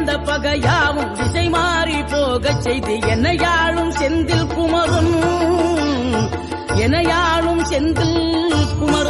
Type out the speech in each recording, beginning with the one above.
வந்த பகையாவும் திசை மாறி போகச் செய்து என்னையாளும் செந்தில் குமரன். என்னையாளும் செந்தில் குமரும்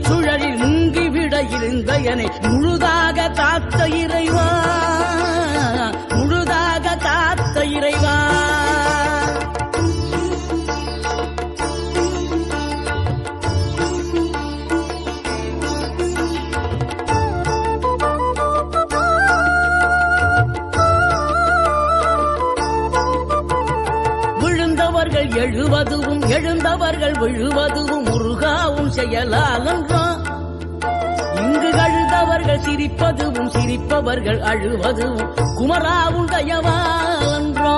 சுழலில் முங்கிவிட இருந்த என்னை முழுதாக காத்த இறைவா எழுந்தவர்கள் எழுவதுவும் எழுந்தவர்கள் விழுவதுவும் முருகாவும் என்றோம் இங்கு கழுந்தவர்கள் சிரிப்பதுவும் சிரிப்பவர்கள் அழுவதுவும் குமராவும் தயவாலன்றோ.